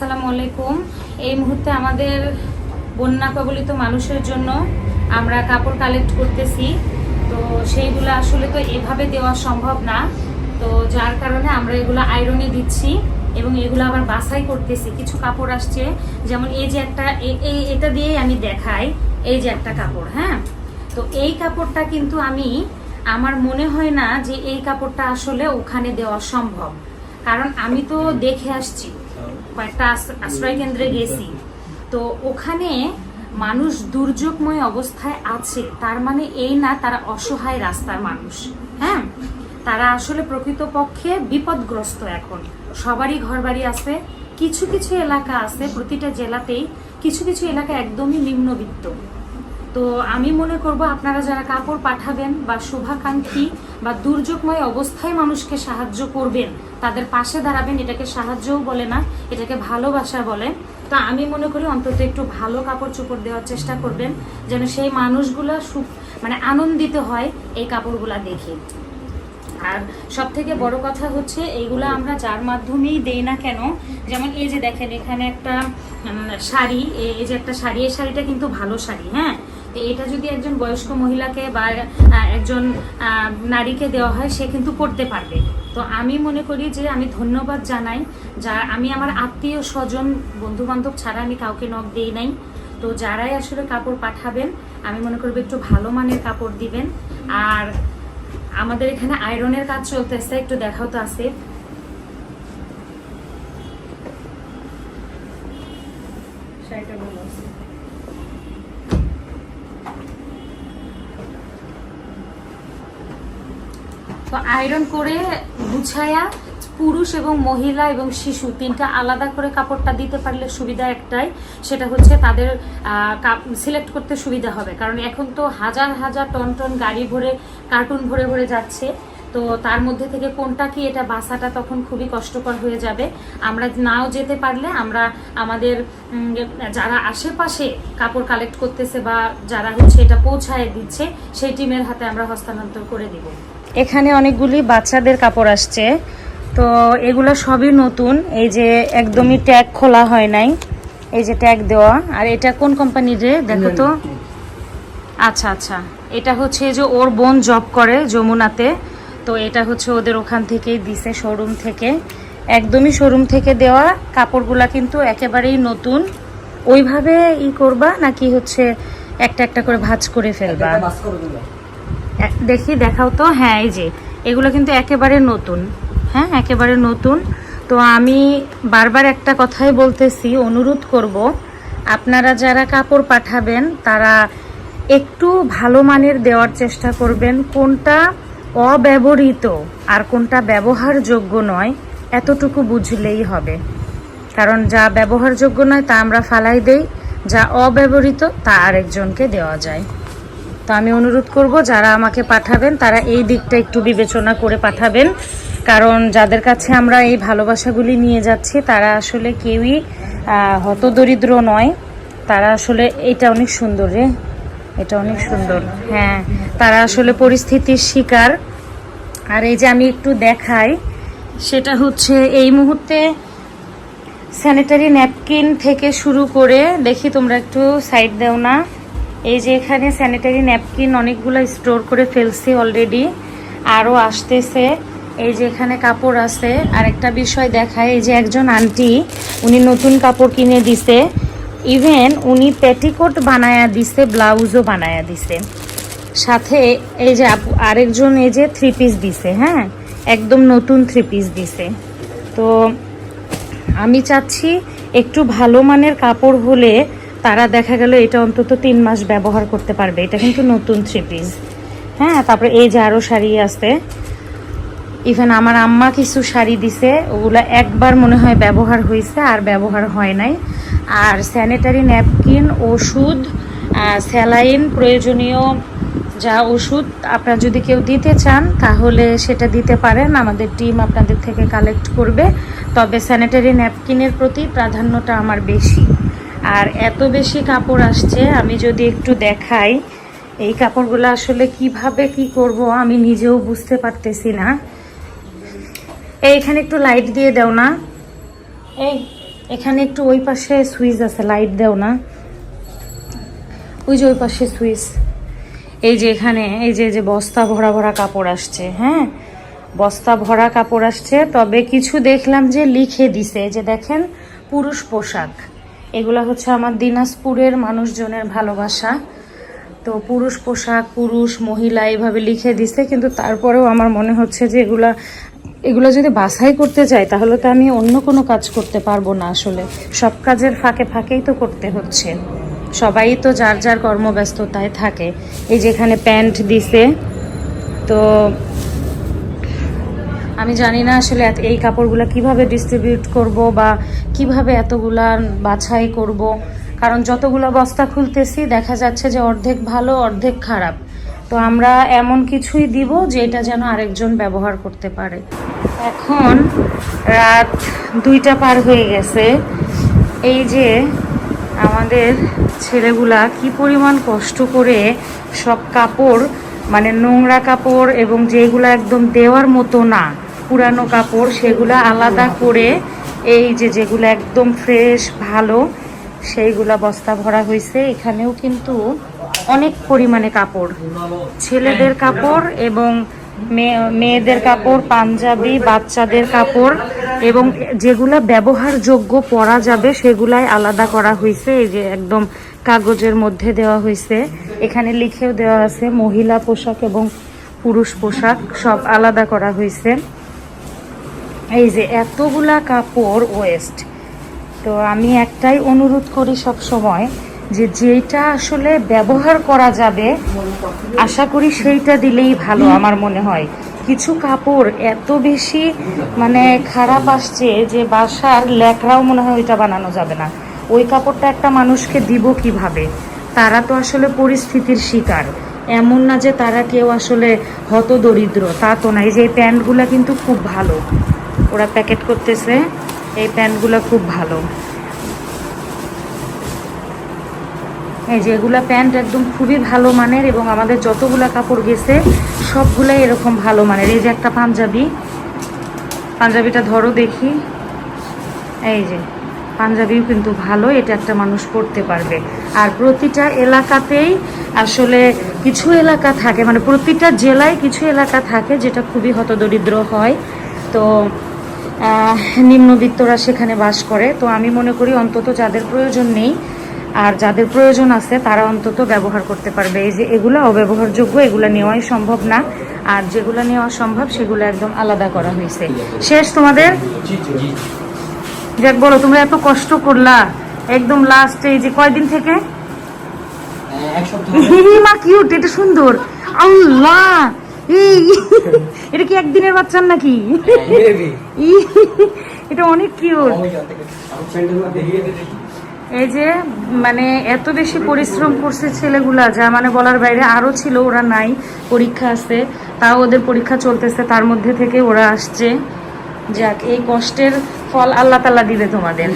আসসালামু আলাইকুম। এই মুহূর্তে আমাদের বন্যা কবলিত মানুষের জন্য আমরা কাপড় কালেক্ট করতেছি। তো সেইগুলো আসলে তো এভাবে দেওয়া সম্ভব না। তো যার কারণে আমরা এগুলো আয়রনে দিচ্ছি এবং এগুলো আবার বাছাই করতেছি। কিছু কাপড় আসছে, যেমন এই যে একটা এই এটা দিয়েই আমি দেখাই। এই যে একটা কাপড় হ্যাঁ? তো এই কাপড়টা কিন্তু আমি, আমার মনে হয় না যে এই কাপড়টা আসলে ওখানে দেওয়া সম্ভব। কারণ আমি তো দেখে আসছি। কয়েকটা আশ- আশ্রয় কেন্দ্রে গেছি। তো ওখানে মানুষ দুর্যোগময় অবস্থায় আছে, তার মানে এই না তারা অসহায় রাস্তার মানুষ। হ্যাঁ? তারা আসলে প্রকৃতপক্ষে বিপদগ্রস্ত এখন। সবারই ঘরবাড়ি আছে, কিছু কিছু এলাকা আছে, প্রতিটা জেলাতেই কিছু কিছু এলাকা একদমই নিম্নবিত্ত। তো আমি মনে করব আপনারা যারা কাপড় পাঠাবেন বা শুভাকাঙ্ক্ষী বা দুর্যোগময় অবস্থায় মানুষকে সাহায্য করবেন, তাদের পাশে দাঁড়াবেন, এটাকে সাহায্যও বলে না, এটাকে ভালোবাসা বলে। তো আমি মনে করি অন্তত একটু ভালো কাপড় চোপড় দেওয়ার চেষ্টা করবেন, যেন সেই মানুষগুলো সুখ মানে আনন্দিত হয় এই কাপড়গুলা দেখে। আর সব থেকে বড় কথা হচ্ছে, এইগুলো আমরা যার মাধ্যমেই দেই না কেন, যেমন এই যে দেখেন, এখানে একটা শাড়ি, এই যে একটা শাড়ি, এই শাড়িটা কিন্তু ভালো শাড়ি হ্যাঁ? এটা যদি একজন বয়স্ক মহিলাকে বা একজন নারীকে দেওয়া হয়, সে কিন্তু পড়তে পারবে। তো আমি মনে করি যে আমি ধন্যবাদ জানাই যা, আমি আমার আত্মীয় স্বজন বন্ধু বান্ধব ছাড়া আমি কাউকে নখ দিই নাই। তো যারাই আসলে কাপড় পাঠাবেন, আমি মনে করব একটু ভালো মানের কাপড় দিবেন। আর আমাদের এখানে আয়রনের কাজ চলতেছে, একটু দেখাও তো আছে শাড়িটা ভালো আছে। তো আয়রন করে গুছায়া পুরুষ এবং মহিলা এবং শিশু তিনটা আলাদা করে কাপড়টা দিতে পারলে সুবিধা একটাই, সেটা হচ্ছে তাদের সিলেক্ট করতে সুবিধা হবে। কারণ এখন তো হাজার হাজার টন টন গাড়ি ভরে কার্টুন ভরে ভরে যাচ্ছে। তো তার মধ্যে থেকে কোনটা কি এটা বাসাটা তখন খুবই কষ্টকর হয়ে যাবে। আমরা নাও যেতে পারলে আমরা আমাদের যারা আশেপাশে কাপড় কালেক্ট করতেছে বা যারা হচ্ছে এটা পৌঁছায় দিচ্ছে সেই টিমের হাতে আমরা হস্তান্তর করে দিব। এখানে অনেকগুলি বাচ্চাদের কাপড় আসছে। তো এগুলো সবই নতুন। এই যে একদমই ট্যাগ খোলা হয় নাই। এই যে ট্যাগ দেওয়া। আর এটা কোন কোম্পানির রে? দেখো তো। আচ্ছা আচ্ছা। এটা হচ্ছে যে ওর বোন জব করে যমুনাতে। তো এটা হচ্ছে ওদের ওখান থেকেই দিছে শোরুম থেকে। একদমই শোরুম থেকে দেওয়া কাপড়গুলা কিন্তু একেবারেই নতুন। ওইভাবে ই করবা নাকি হচ্ছে একটা একটা করে ভাঁজ করে ফেলবা? এক- দেখি দেখাও তো। হ্যাঁ এই যে এগুলো কিন্তু একেবারে নতুন। হ্যাঁ একেবারে নতুন। তো আমি বারবার একটা কথাই বলতেছি অনুরোধ করব আপনারা যারা কাপড় পাঠাবেন তারা একটু ভালো মানের দেওয়ার চেষ্টা করবেন। কোনটা অব্যবহৃত, আর কোনটা ব্যবহারযোগ্য নয়, এতটুকু বুঝলেই হবে। কারণ যা ব্যবহারযোগ্য নয় তা আমরা ফালাই দেই, যা অব্যবহৃত তা আরেকজনকে দেওয়া যায়। তো আমি অনুরোধ করব, যারা আমাকে পাঠাবেন, তারা এই দিকটা একটু বিবেচনা করে পাঠাবেন। কারণ যাদের কাছে আমরা এই ভালোবাসাগুলি নিয়ে যাচ্ছি, তারা আসলে কেউই হতদরিদ্র নয়। তারা আসলে, এটা অনেক সুন্দর রে। এটা অনেক সুন্দর। হ্যাঁ তারা আসলে পরিস্থিতির শিকার। আর এই যে আমি একটু দেখাই, সেটা হচ্ছে এই মুহূর্তে স্যানিটারি ন্যাপকিন থেকে শুরু করে, দেখি তোমরা একটু সাইড দাও না, এই যে এখানে স্যানিটারি ন্যাপকিন অনেকগুলো স্টোর করে ফেলছি অলরেডি আরও আসতেছে। এই যে এখানে কাপড় আছে। আর একটা বিষয় দেখায় এই যে একজন আন্টি উনি নতুন কাপড় কিনে দিছে। ইভেন উনি পেটিকোট বানায়া দিছে ব্লাউজও বানায়া দিছে। সাথে এই যে আরেকজন এই যে থ্রি পিস দিছে হ্যাঁ? একদম নতুন থ্রি পিস দিছে। তো আমি চাচ্ছি একটু ভালো মানের কাপড় হলে তারা দেখা গেল এটা অন্তত তিন মাস ব্যবহার করতে পারবে। এটা কিন্তু নতুন থ্রি পিস হ্যাঁ তারপরে এই যে আরও শাড়ি আছে ইভেন আমার আম্মা কিছু শাড়ি দিছে, ওগুলা একবার মনে হয় ব্যবহার হয়েছে, আর ব্যবহার হয় নাই। আর স্যানিটারি ন্যাপকিন ওষুধ স্যালাইন, প্রয়োজনীয় যা ওষুধ আপনারা যদি কেউ দিতে চান, তাহলে সেটা দিতে পারেন। আমাদের টিম আপনাদের থেকে কালেক্ট করবে। তবে স্যানিটারি ন্যাপকিনের প্রতি প্রাধান্যটা আমার বেশি। আর এত বেশি কাপড় আসছে, আমি যদি একটু দেখাই, এই কাপড়গুলো আসলে কীভাবে কি করব আমি নিজেও বুঝতে পারতেছি না। এইখানে একটু লাইট দিয়ে দাও না। এই এখানে একটু ওই পাশে সুইচ আছে লাইট দেও না। ওই যে ওই পাশে সুইচ। এই যে এখানে এই যে যে বস্তা ভরা ভরা কাপড় আসছে হ্যাঁ? বস্তা ভরা কাপড় আসছে তবে কিছু দেখলাম যে লিখে দিছে যে দেখেন পুরুষ পোশাক। এগুলা হচ্ছে আমার দিনাজপুরের মানুষজনের ভালোবাসা। তো পুরুষ পোশাক পুরুষ মহিলা এইভাবে লিখে দিছে কিন্তু তারপরেও আমার মনে হচ্ছে যে এগুলা এগুলো যদি বাছাই করতে যাই তাহলে তো আমি অন্য কোনো কাজ করতে পারব না আসলে। সব কাজের ফাঁকে ফাঁকেই তো করতে হচ্ছে। সবাই তো যার যার কর্মব্যস্ততায় থাকে। এই যেখানে প্যান্ট দিছে, তো আমি জানি না আসলে এই কাপড়গুলো কীভাবে ডিস্ট্রিবিউট করব বা কীভাবে এতগুলা বাছাই করব। কারণ যতগুলো বস্তা খুলতেছি, দেখা যাচ্ছে যে অর্ধেক ভালো, অর্ধেক খারাপ। তো আমরা এমন কিছুই দিব যে এটা যেন আরেকজন ব্যবহার করতে পারে। এখন রাত দুইটা পার হয়ে গেছে। এই যে আমাদের ছেলেগুলা কি পরিমাণ কষ্ট করে সব কাপড় মানে নোংরা কাপড় এবং যেগুলো একদম দেওয়ার মতো না, পুরানো কাপড়, সেগুলো আলাদা করে এই যে যেগুলো একদম ফ্রেশ ভালো, সেইগুলা বস্তা ভরা হয়েছে। এখানেও কিন্তু অনেক পরিমাণে কাপড়। ছেলেদের কাপড় এবং মেয়েদের কাপড়, পাঞ্জাবি, বাচ্চাদের কাপড় এবং যেগুলা ব্যবহারযোগ্য পরা যাবে সেগুলাই আলাদা করা হয়েছে এই যে একদম কাগজের মধ্যে দেওয়া হয়েছে এখানে লিখেও দেওয়া আছে, মহিলা পোশাক এবং পুরুষ পোশাক সব আলাদা করা হয়েছে এই যে এতগুলা কাপড় ওয়েস্ট। তো আমি একটাই অনুরোধ করি সব সময় যে যেটা আসলে ব্যবহার করা যাবে, আশা করি সেইটা দিলেই ভালো আমার মনে হয়। কিছু কাপড় এত বেশি মানে খারাপ আসছে যে বাসার লেখরাও মনে হয় ওইটা বানানো যাবে না। ওই কাপড়টা একটা মানুষকে দিব কীভাবে? তারা তো আসলে পরিস্থিতির শিকার। এমন না যে তারা কেউ আসলে হত দরিদ্র তা তো না। এই যে এই প্যান্টগুলো কিন্তু খুব ভালো। ওরা প্যাকেট করতেছে, এই প্যান্টগুলো খুব ভালো। এই যে এগুলা প্যান্ট একদম খুবই ভালো মানের এবং আমাদের যতগুলা কাপড় গেছে, সবগুলাই এরকম ভালো মানের। এই যে একটা পাঞ্জাবি। পাঞ্জাবিটা ধরো দেখি। এই যে, পাঞ্জাবিও কিন্তু ভালো, এটা একটা মানুষ পড়তে পারবে। আর প্রতিটা এলাকাতেই আসলে কিছু এলাকা থাকে মানে প্রতিটা জেলায় কিছু এলাকা থাকে যেটা খুবই হতদরিদ্র হয়। তো নিম্নবিত্তরা সেখানে বাস করে। তো আমি মনে করি অন্তত যাদের প্রয়োজন নেই আর যাদের প্রয়োজন আছে তারা অন্তত ব্যবহার করতে পারবে। এই যে এগুলো অব্যবহারযোগ্য এগুলো নেওয়াই সম্ভব না। আর যেগুলো নেওয়া সম্ভব সেগুলো একদম আলাদা করা হয়েছে। শেষ তোমাদের? যাক বলো তোমরা এত কষ্ট করলা। একদম লাস্ট এই যে কয়দিন থেকে? মা কিউট এটা সুন্দর। আল্লাহ! এটা কি একদিনের বাচ্চার নাকি? এটা অনেক কিউট এই যে মানে এত বেশি পরিশ্রম করছে ছেলেগুলা, যা মানে বলার বাইরে আরও ছিল, ওরা নাই, পরীক্ষা আছে, তাও ওদের পরীক্ষা চলতেছে, তার মধ্যে থেকে ওরা আসছে। যাক, এই কষ্টের ফল আল্লাহ তাল্লাহ দিবে তোমাদের।